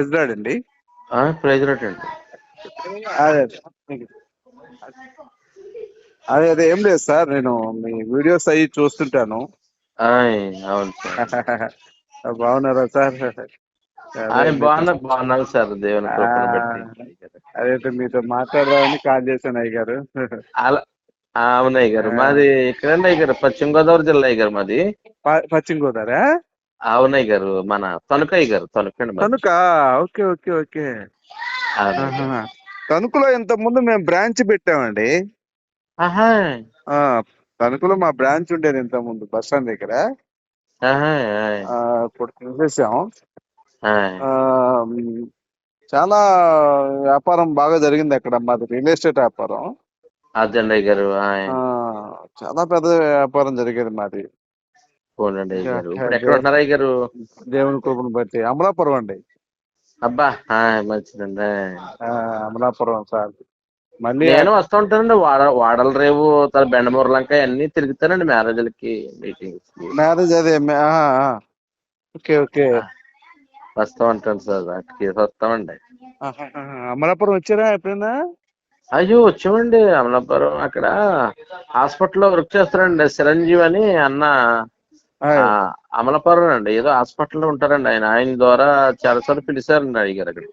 Praise lord అండి. Price rate అండి. అదే అదే. అదే ఏం లేదు సార్ నేను మీ వీడియోస్ అవి చూస్తుంటాను. ఆయ్, అవును సార్. బాగున్నారా సార్? బాగున్నా బాగున్నాను సార్ దేవుని అదే మీతో మాట్లాడదామని కాల్ చేశాను అయ్య గారు అలా అవును అయ్య గారు మాది ఎక్కడండి అయ్య గారు పశ్చిమ గోదావరి జిల్లా అయ్య గారు మాది పశ్చిమ గోదావరా? అవునయ్య గారు మన తణుకయ్య గారు తణుకండి మాది. తణుక? Okay okay okay. తణుకులో ఇంత ముందు మేము బ్రాంచ్ పెట్టామండి. తణుకులో మా బ్రాంచ్ ఉండేది ఇంత ముందు బస్ స్టాండ్ దగ్గర. ఇప్పుడు తీసేసాం చాలా వ్యాపారం బాగా జరిగింది అక్కడ మాది రియల్ ఎస్టేట్ వ్యాపారం. అయ్య గారు చాలా పెద్ద వ్యాపారం జరిగేది మాది. పోనండి గారు ఇప్పుడు ఎక్కడ అయ్య గారు దేవుని కృపను బట్టి. అమలాపురం అండి. అబ్బా మంచిదండి. అమలాపురం సార్. మళ్ళీ నేను వస్తూ ఉంటానండి. వాడ వాడల రేవు తన బెండమూరు లంక అన్ని తిరుగుతానండి మ్యారేజ్లకి మీటింగ్స్ మ్యారేజ్ అదే. Okay okay. వస్తూ ఉంటాను సార్ అక్కడికి వస్తామండి. అమలాపురం వచ్చారా? ఎప్పుడైనా? అయ్యో వచ్చామండి. అమలాపురం అక్కడ హాస్పిటల్లో వర్క్ చేస్తారండి. చిరంజీవి అని అన్న అమలాపురం అండి ఏదో హాస్పిటల్లో ఉంటారండి ఆయన. ఆయన ద్వారా చాలా సార్లు పిలిచారండి అడిగారు అక్కడ.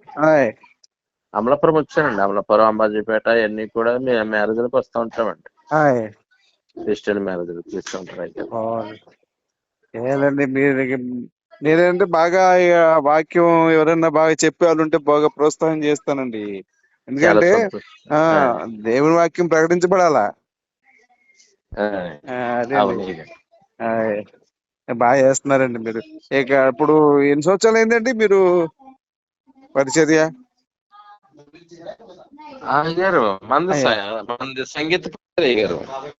అమలాపురం వచ్చానండి. అమలాపురం అంబాజీపేట ఇవన్నీ కూడా మేము మ్యారేజ్లకు వస్తూ ఉంటామండి. క్రిస్టియన్ మ్యారేజ్లకు చేస్తూ ఉంటారు అయితే. బాగుంది. ఏదండి మీరు నేనంటే బాగా వాక్యం ఎవరైనా బాగా చెప్పే వాళ్ళు ఉంటే బాగా ప్రోత్సాహం చేస్తానండి. ఎందుకంటే దేవుని వాక్యం ప్రకటించబడాలా? అదే బాగా చేస్తున్నారండి మీరు. ఇక ఇప్పుడు ఎన్ని సంవత్సరాలు అయిందండి మీరు పరిచర్య? అయ్యారు మంది మంది సంగీత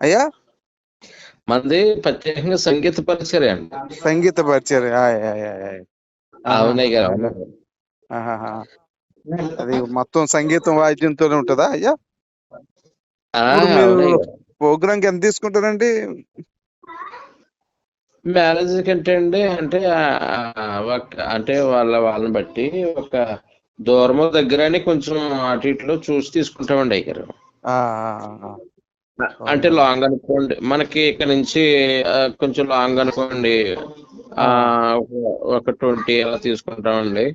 అయ్యా మంది ప్రత్యేకంగా సంగీత పరిచయం అండి. సంగీత పరిచర్య. అవునయ్య గారు అవును. అది మొత్తం సంగీతం వాయిద్యంతోనే ఉంటుందా అయ్యా. ప్రోగ్రామ్కి ఎంత తీసుకుంటారండి? మ్యారేజ్ కంటే అండి అంటే అంటే వాళ్ళ వాళ్ళని బట్టి ఒక దూరము దగ్గర అని కొంచెం అటు ఇటులో చూసి తీసుకుంటామండి అయ్యారు. అంటే లాంగ్ అనుకోండి మనకి ఇక్కడ నుంచి కొంచెం లాంగ్ అనుకోండి ఆ ఒక- ట్వంటీ అలా తీసుకుంటామండి.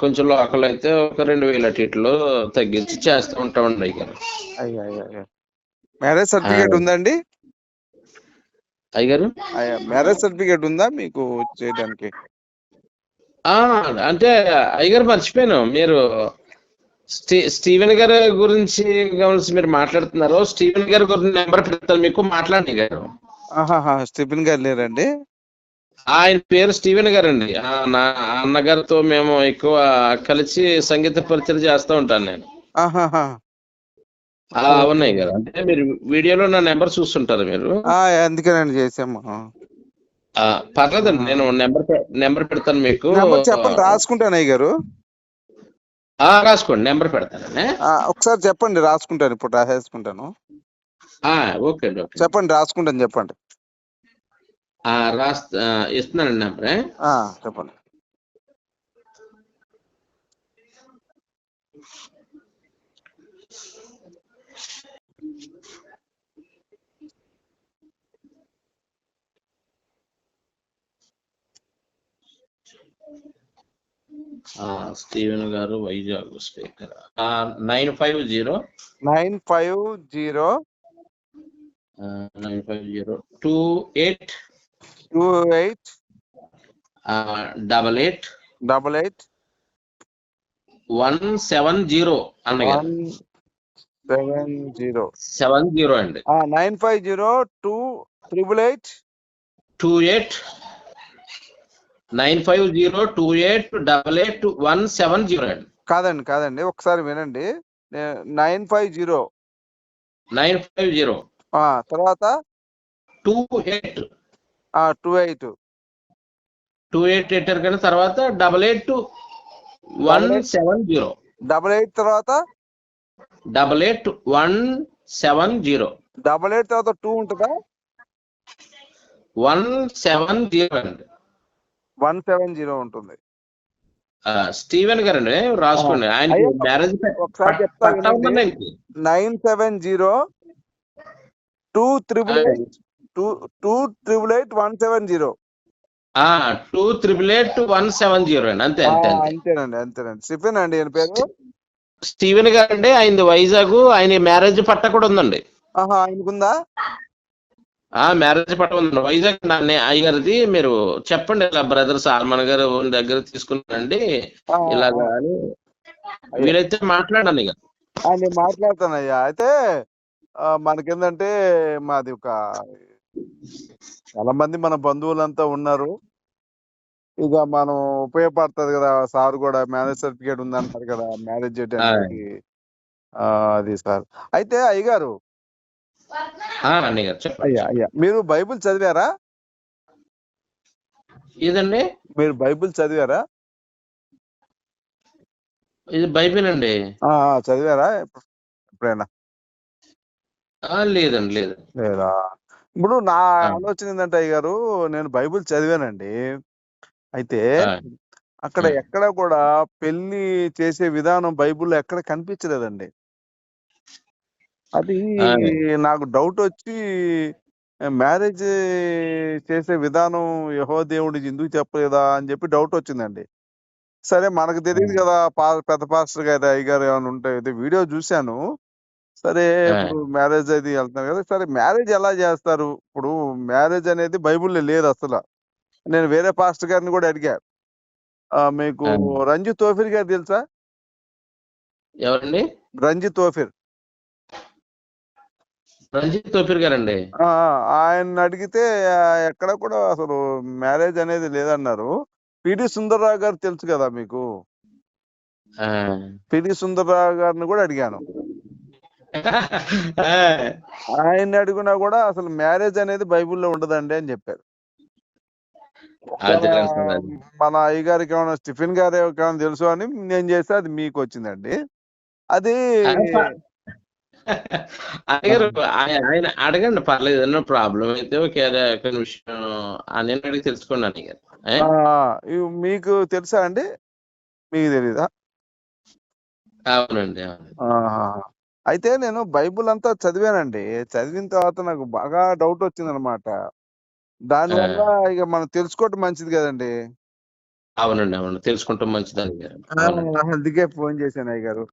కొంచెం లోకల్ అయితే ఒక రెండు వేల అటు ఇటులో తగ్గించి చేస్తూ ఉంటామండి అయ్యారు అయ్యా అయ్యా అయ్యా. మ్యారేజ్ సర్టిఫికేట్ ఉందండి? అయ్యారు అయ్యా మ్యారేజ్ సర్టిఫికేట్ ఉందా మీకు చేయడానికి? ఆ, అంటే అయ్యగారు మర్చిపోయాను. మీరు స్టీ స్టీవెన్ గారి గురించి గమనించి మీరు మాట్లాడుతున్నారు. స్టీవెన్ గారి గురించి నెంబర్ పెడతాను మీకు. మాట్లాడండి గారు స్టిఫిన్ గారు లేరండి? ఆయన పేరు స్టీవెన్ గారు అండి ఆ, నా అన్నగారితో మేము ఎక్కువ కలిసి సంగీత పరిచయం చేస్తూ ఉంటాను నేను. ఆ, అవునాయి గారు అంటే మీరు వీడియోలో నా నెంబర్ చూస్తుంటారు మీరు. ఆ, అందుకేనండి చేసాము పర్లేదండి. నేను నెంబర్ నెంబర్ పెడతాను మీకు. చెప్పండి రాసుకుంటాను అయ్య గారు. ఆ, రాసుకోండి. నెంబర్ పెడతానండి. ఒకసారి చెప్పండి రాసుకుంటాను ఇప్పుడు రాసేసుకుంటాను. ఆ, ఓకే అండి ఓకే. చెప్పండి రాసుకుంటాను చెప్పండి. ఆ, రాస్ ఆ, ఇస్తున్నానండి నెంబర్. చెప్పండి. స్టీవెన్ గారు Vizag speaker. Nine five zero? Nine five zero nine five zero. Two eight? Two eight double eight? Double eight one seven zero అన్నగారు one seven zero. Seven zero అండి. Nine five zero two triple eight two eight? Nine five zero two eight double eight one seven zero అండి. కాదండి కాదండి. ఒకసారి వినండి. Nine five zero. Nine five zero. తర్వాత two eight. Two eight. Two eight ఎయిటర్ కానీ తర్వాత double eight one seven zero. Double eight తర్వాత? Double eight one seven zero. Double eight తర్వాత టూ ఉంటుందా? వన్ సెవెన్ జీరో అండి. వన్ సెవెన్ జీరో ఉంటుంది. ఆ, Steven గారు రాసుకోండి ఆయన మ్యారేజ్ ఒకసారి చెప్తా పట్టా వినండి. ఉందండి ఆయనకి. Nine seven zero two triple eight two two triple eight one seven zero. ఆ two triple eight one seven zero అండి అంతే అంతే అంతే. అంతేనండి అంతేనండి. స్టిఫెన్ అండి ఈయన పేరు? స్టీవెన్ గారు అండి ఆయన వైజాగ్ ఆయన మ్యారేజ్ పట్ట కూడా ఉందండి. ఆహా ఆయనకుందా? ఆ మ్యారేజ్ పట్ట ఉందండి వైజాగ్ నాన్నే అయ్యగారిది మీరు చెప్పండి ఇలా బ్రదర్ సాల్మన్ గారు దగ్గర తీసుకున్నానండి ఆ, ఇలాగా అని. వీలైతే మాట్లాడండి ఇక. నేను మాట్లాడతానయ్యా అయితే ఆ, మనకేందంటే మాది ఒక చాలా మంది మన బంధువులంతా ఉన్నారు. ఇక మనం ఉపయోగపడుతుంది కదా సార్ కూడా మ్యారేజ్ సర్టిఫికేట్ ఉంది అంటారు కదా మ్యారేజ్ చేయడానికి ఆ, అది సార్. అయితే అయ్యగారు ఆ, అన్నయ్య గారు చెప్పండి అయ్యా అయ్యా. మీరు బైబిల్ చదివారా? ఇదండి మీరు బైబిల్ చదివారా? ఇది బైబిల్ అండి. చదివారా? ఎప్పుడైనా? లేదండి లేదు. లేదా? ఇప్పుడు నా. ఆలోచన ఏంటంటే అయ్యగారు నేను బైబిల్ చదివానండి. అయితే అక్కడ. ఎక్కడ కూడా పెళ్ళి చేసే విధానం బైబిల్లో ఎక్కడ కనిపించలేదండి. అది. నాకు డౌట్ వచ్చి మ్యారేజ్ చేసే విధానం యహో దేవుడి ఎందుకు చెప్పలేదా? అని చెప్పి డౌట్ వచ్చిందండి. సరే మనకు తెలియదు కదా పెద్ద పాస్టర్ గారు అయ్యగారు ఏమైనా ఉంటాయి వీడియో చూశాను. సరే. ఇప్పుడు మ్యారేజ్ అది వెళ్తున్నారు కదా సరే మ్యారేజ్ ఎలా చేస్తారు? ఇప్పుడు మ్యారేజ్ అనేది బైబిల్లో లేదు అసలు. నేను వేరే పాస్టర్ గారిని కూడా అడిగా. మీకు ఆ. రంజు తోఫిర్ గారు తెలుసా? ఎవరండి? రంజు తోఫిర్. రంజిత్ తోపిర్ గారండి ఆయన అడిగితే ఎక్కడ కూడా అసలు మ్యారేజ్ అనేది లేదన్నారు పిడి సుందర్రావు గారు తెలుసు కదా మీకు. పిడి సుందర్రావు గారిని కూడా అడిగాను. ఆయన్ని అడిగినా కూడా అసలు మ్యారేజ్ అనేది బైబిల్లో ఉండదండి అని చెప్పారు. మన అయ్య గారికి ఏమైనా స్టిఫెన్ గారు ఏమైనా తెలుసు అని నేను చేస్తే అది మీకు వచ్చిందండి అది అడిగారు ఆయ- ఆయన అడగండి పర్లేదు ఏదైనా ప్రాబ్లం అయితే ఒకే ఒక విషయం అని అడిగి తెలుసుకోండి ఇవి మీకు తెలుసా అండి? మీకు తెలీదా? అవునండి. అయితే నేను బైబిల్ అంతా చదివానండి. చదివిన తర్వాత నాకు బాగా డౌట్ వచ్చింది అనమాట దానివల్ల ఇక మనం తెలుసుకోవటం మంచిది కదండి. అవునండి అవును. తెలుసుకుంటాం మంచిది. అందుకే ఫోన్ చేశాను అయ్య గారు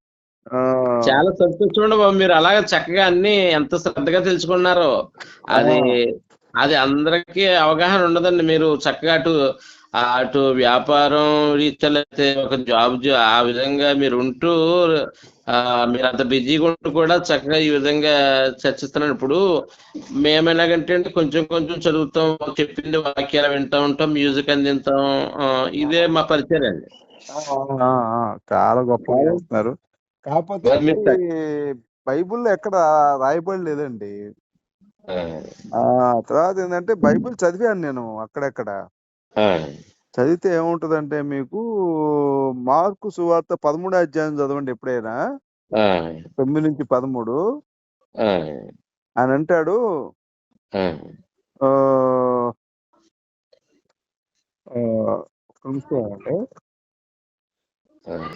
చాలా సంతోషం బాబు. మీరు అలాగే చక్కగా అన్ని ఎంత శ్రద్ధగా తెలుసుకున్నారో అది అది అందరికీ అవగాహన ఉండదండి. మీరు చక్కగా అటు అటు వ్యాపారం రీత్యా లేకపోతే ఒక జాబ్ ఆ విధంగా మీరు ఉంటూ ఆ, మీరు అంత బిజీగా ఉంటూ కూడా చక్కగా ఈ విధంగా చర్చిస్తున్నారు. ఇప్పుడు మేము ఎలాగంటే అండి కొంచెం కొంచెం చదువుతాం చెప్పింది వాక్యాలు వింటూ ఉంటాం మ్యూజిక్ అందిస్తాం ఇదే మా పరిచయం అండి. చాలా గొప్పగా చేస్తున్నారు. కాకపోతే బైబిల్లో ఎక్కడ రాయబడి లేదండి. ఆ. తర్వాత ఏంటంటే బైబిల్ చదివాను నేను అక్కడక్కడ. చదివితే ఏముంటదంటే మీకు మార్కు సువార్త పదమూడు అధ్యాయం చదవండి ఎప్పుడైనా. తొమ్మిది నుంచి పదమూడు. ఆయన అంటాడు. ఆ. ఆ, ఆ, ఒక్క నిమిషం ఆగండి. ఆ,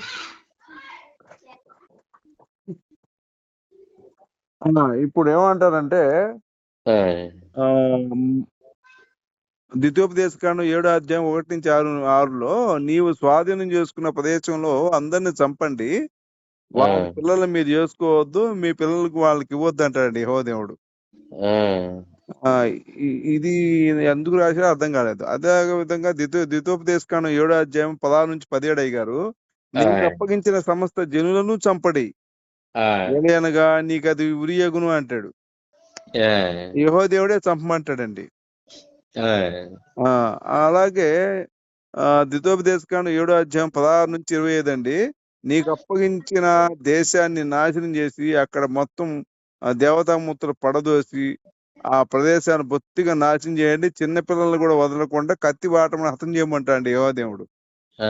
ఇప్పుడు ఏమంటారంటే ఆ, ద్వితీయోపదేశకాండం ఏడో అధ్యాయం ఒకటి నుంచి ఆరు ఆరులో నీవు స్వాధీనం చేసుకున్న ప్రదేశంలో అందరిని చంపండి. వాళ్ళ ఆ. పిల్లలు మీరు చేసుకోవద్దు మీ పిల్లలకు వాళ్ళకి ఇవ్వద్దు అంటాడండి యెహోవా దేవుడు. ఆ, ఆ, ఇ- ఇది ఎందుకు రాశారో అర్థం కాలేదు. అదే విధంగా ద్వితీయ ద్వితోపదేశకాండం ఏడో అధ్యాయం పదహారు నుంచి పదిహేడు అయ్యారు. నీకు. అప్పగించిన సమస్త జనులను చంపడి. అనగా నీకు అది ఉరియగును అంటాడు. ఆ, యెహోవా దేవుడే చంపమంటాడండి. ఆ, ఆ అలాగే ద్వితోపదేశకాండం ఏడో అధ్యాయం పదహారు నుంచి ఇరవై ఐదు అండి. నీకు అప్పగించిన దేశాన్ని నాశనం చేసి అక్కడ మొత్తం దేవతామూర్తులు పడదోసి ఆ ప్రదేశాన్ని బొత్తిగా నాశనం చేయండి. చిన్న పిల్లల్ని కూడా వదలకుండా కత్తి వాటం హతం చేయమంటా అండి దేవుడు. ఆ.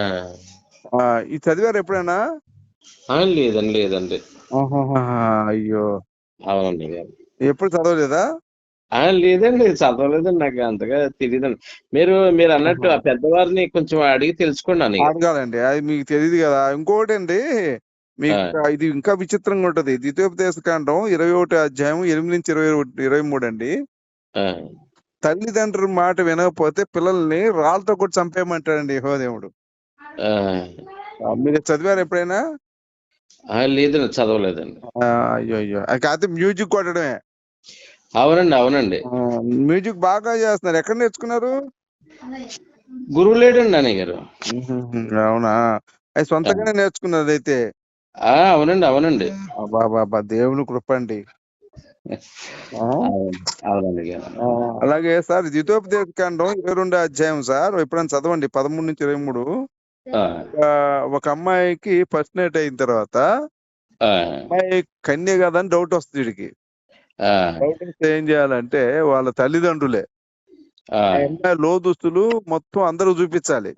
ఆ ఇది చదివారు ఎప్పుడైనా? లేదండి లేదండి. అయ్యో. అవునండి ఎప్పుడు చదవలేదా? ఆ, లేదండి చదవలేదండి నాకు అంతగా తెలియదండి మీరు మీరు అన్నట్టు ఆ పెద్దవారిని కొంచెం అడిగి తెలుసుకోండి అడగాలండి అది మీకు తెలియదు కదా. ఇంకొకటి అండి మీకు ఇది ఇంకా విచిత్రంగా ఉంటది. ద్వితీయోపదేశ కాండం ఇరవై ఒకటి అధ్యాయం ఎనిమిది నుంచి ఇరవై ఒకటి ఇరవై మూడు అండి. తల్లిదండ్రుల మాట వినకపోతే పిల్లల్ని రాళ్ళతో కూడా చంపేయమంటాడండి ఆ, మీరు చదివారు ఎప్పుడైనా? లేదండి చదవలేదండి. అయ్యో అయ్యో కాకపోతే మ్యూజిక్ కొట్టడమే. అవునండి అవునండి. మ్యూజిక్ బాగా చేస్తున్నారు. ఎక్కడ నేర్చుకున్నారు? గురువు లేడండి అన్నయ్య గారు. అవునా? అది సొంతంగానే నేర్చుకున్నారు అయితే ఆ, అవునండి అవునండి. బాబా దేవుని కృప అండి అలాగే సార్ ద్వితోపదేశ కాండం ఇరవై రెండో అధ్యాయం సార్. ఎప్పుడైనా చదవండి. పదమూడు నుంచి ఇరవై మూడు. ఒక అమ్మాయికి ఫస్ట్ నైట్ అయిన తర్వాత అమ్మాయి కన్య కాదని డౌట్ వస్తుంది వీడికి. డౌట్ వస్తే ఏం చేయాలంటే వాళ్ళ తల్లిదండ్రులే అమ్మాయి లోదుస్తులు మొత్తం అందరూ చూపించాలి.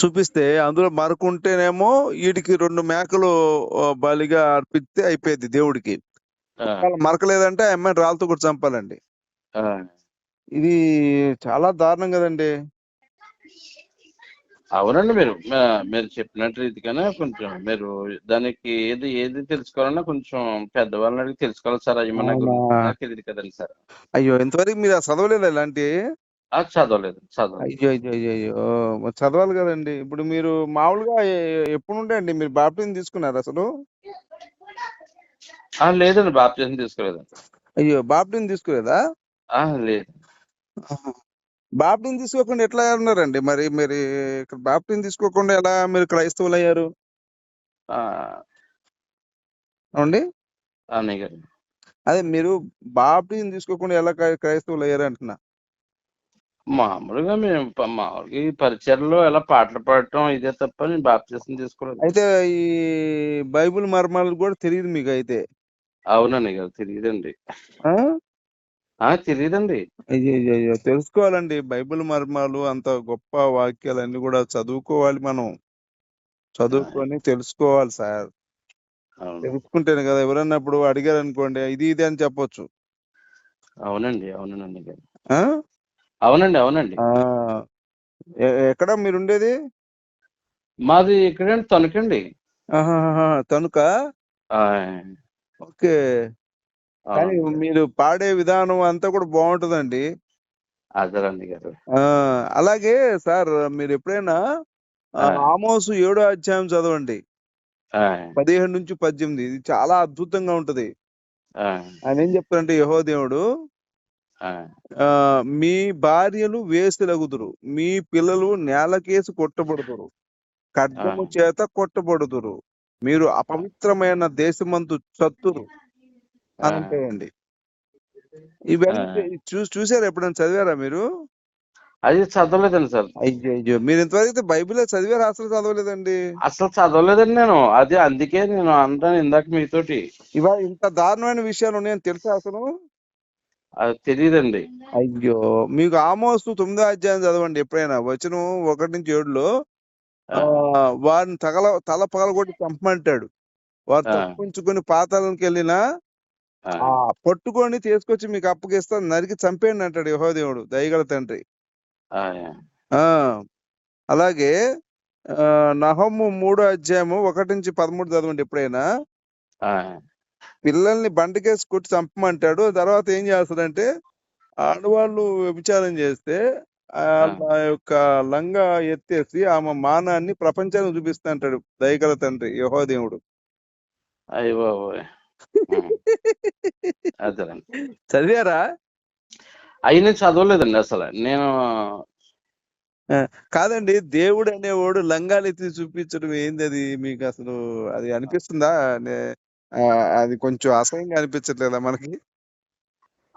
చూపిస్తే అందులో మరకుంటేనేమో వీడికి రెండు మేకలు బలిగా అర్పిస్తే అయిపోయింది దేవుడికి. మరకలేదంటే ఆ అమ్మాయిని రాళ్ళతో కూడా చంపాలండి. ఇది చాలా దారుణం కదండి. అవునండి మీరు మీరు చెప్పినట్టు రీతిగానే కొంచెం మీరు దానికి ఏది ఏది తెలుసుకోవాలన్నా కొంచెం పెద్దవాళ్ళని అడిగి తెలుసుకోవాలి సార్. అవి మన అవునా? గురించి నాకు తెలియదు కదండి సార్. అయ్యో! ఇంతవరకు మీరు చదవలేదా ఇలాంటి? చదవలేదు చదవలేదు. అయ్యో అయ్యో అయ్యో అయ్యో! చదవాలి కదండి. ఇప్పుడు మీరు మామూలుగా ఎప్పుడు ఉండే అండి మీరు బాప్టిజం తీసుకున్నారు అసలు? ఆ, లేదండి బాప్తిజం తీసుకోలేదండి. అయ్యో! బాప్టిజం తీసుకోలేదా? లేదు. బాప్టిజం తీసుకోకుండా ఎట్లా ఉన్నారండి? మరి మరి ఇక్కడ బాప్టిజం తీసుకోకుండా ఎలా మీరు క్రైస్తవులు అయ్యారు అవునండి? అదే మీరు బాప్టిజం తీసుకోకుండా ఎలా క్రై- క్రైస్తవులు అయ్యారు అంటున్నా. మామూలుగా మేము మామూలుగా ఈ పరిచయలో ఎలా పాటలు పాడటం ఇదే తప్ప నేను బాప్తిజం తీసుకోలేదు. అయితే ఈ బైబిల్ మర్మాలు కూడా తెలియదు మీకు అయితే. అవునండి గారు తెలియదండి తెలియదండి అయ్యో తెలుసుకోవాలండి. బైబిల్ మర్మాలు అంత గొప్ప వాక్యాలు అన్ని కూడా చదువుకోవాలి మనం. చదువుకొని తెలుసుకోవాలి సార్. తెలుసుకుంటేనే కదా! ఎవరన్నా ఇప్పుడు అడిగారు అనుకోండి ఇది ఇది అని చెప్పొచ్చు. అవునండి. అవునండి? అవునండి. అవునండి. ఎక్కడ మీరు ఉండేది మాది ఇక్కడండి తణుకండి. తణుక? ఆ, ఓకే. కానీ మీరు పాడే విధానం అంతా కూడా బాగుంటుందండి అదేనండి గారు. ఆ! అలాగే సార్ మీరు ఎప్పుడైనా. ఆమోసు ఏడో అధ్యాయం చదవండి. ఆ, పదిహేడు నుంచి పద్దెనిమిది ఇది చాలా అద్భుతంగా ఉంటది. ఆయన ఏం చెప్తారంటే యహో దేవుడు మీ భార్యలు వేసులగుదురు మీ పిల్లలు నేలకేసి కొట్టబడుదురు. ఖడ్గము. చేత కొట్టబడుదురు. మీరు అపవిత్రమైన దేశమందు చత్తురు. ఉంటాయండి ఇవన్నీ. చూసి చూసారా ఎప్పుడైనా చదివారా మీరు? అది చదవలేదండి సార్. అయ్యో మీరు ఇంతవరకు బైబిల్ చదివారా? అసలు చదవలేదండి. అసలు చదవలేదండి నేను. అది అందుకే నేను అంటాను ఇందాక మీతోటి. ఇవాళ ఇంత దారుణమైన విషయాలు ఉన్నాయని తెలుసా అసలు? అది తెలియదండి అయ్యో! మీకు ఆమోసు తొమ్మిదో అధ్యాయం చదవండి ఎప్పుడైనా. వచనం ఒకటి నుంచి ఏడులో వారిని తగల తల పగలగొట్టి చంపమంటాడు. వారు. తప్పించుకొని పాతాళంకి వెళ్ళినా ఆ, పట్టుకొని తీసుకొచ్చి మీకు అప్పగిస్తాను నరికి చంపేయండి అంటాడు యెహోదేవుడు దయగల తండ్రి. ఆ, అలాగే నహము మూడో అధ్యాయము ఒకటి నుంచి పదమూడు చదవండి ఎప్పుడైనా. పిల్లల్ని బండకేసి కొట్టి చంపమంటాడు. తర్వాత ఏం చేస్తాడంటే ఆడవాళ్ళు వ్యభిచారం చేస్తే ఆ యొక్క లంగా ఎత్తేసి ఆమె మానాన్ని ప్రపంచానికి చూపిస్తా అంటాడు దయగల తండ్రి యహోదేవుడు. అయ్య. అదేనండి చదివారా? అవి నేను చదవలేదండి అసలు. నేను కాదండి. దేవుడు అనేవాడు లంగాలు ఎత్తి చూపించడం ఏంది అది? మీకు అసలు అది అనిపిస్తుందా? అది కొంచెం అసహ్యంగా అనిపించట్లేదా మనకి?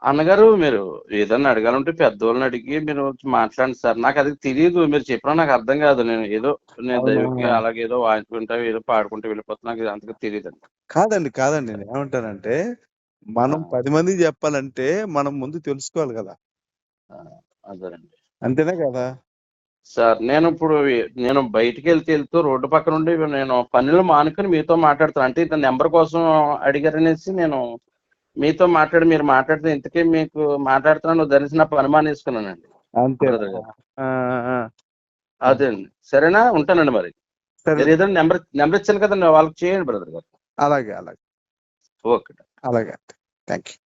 అన్నగారు మీరు ఏదన్నా అడగాలంటే పెద్దోళ్ళని అడిగి మీరు మాట్లాడండి సార్. నాకు అది తెలియదు మీరు చెప్పినా నాకు అర్థం కాదు. నేను ఏదో నేను అలాగే ఏదో వాయించుకుంటా ఏదో పాడుకుంటూ వెళ్ళిపోతున్నా. నాకు అంతగా తెలియదండి కాదండి కాదండి. నేను ఏమంటానంటే మనం. పది మందికి చెప్పాలంటే మనం ముందు తెలుసుకోవాలి కదా. అదేనండి. అంతేనా కదా? సార్ నేను ఇప్పుడు నేను బయటికి వెళ్తే వెళ్తూ రోడ్డు పక్కన ఉండి నేను పనులు మానుకొని మీతో మాట్లాడుతాను అంటే ఇతను నెంబర్ కోసం అడిగారనేసి నేను మీతో మాట్లాడి మీరు మాట్లాడితే ఇంతకీ మీకు మాట్లాడుతున్నాను ధరించినప్పుడు అనుమానిస్తున్నానండి అంతే. Brother గారు. ఆ, ఆ, అదే అండి. సరేనా? ఉంటానండి మీరు. ఏదైనా నెంబర్ నెంబర్ ఇచ్చాను కదండి వాళ్ళకి చేయండి బ్రదర్ గారు. అలాగే అలాగే. ఓకే. అలాగే. Thank you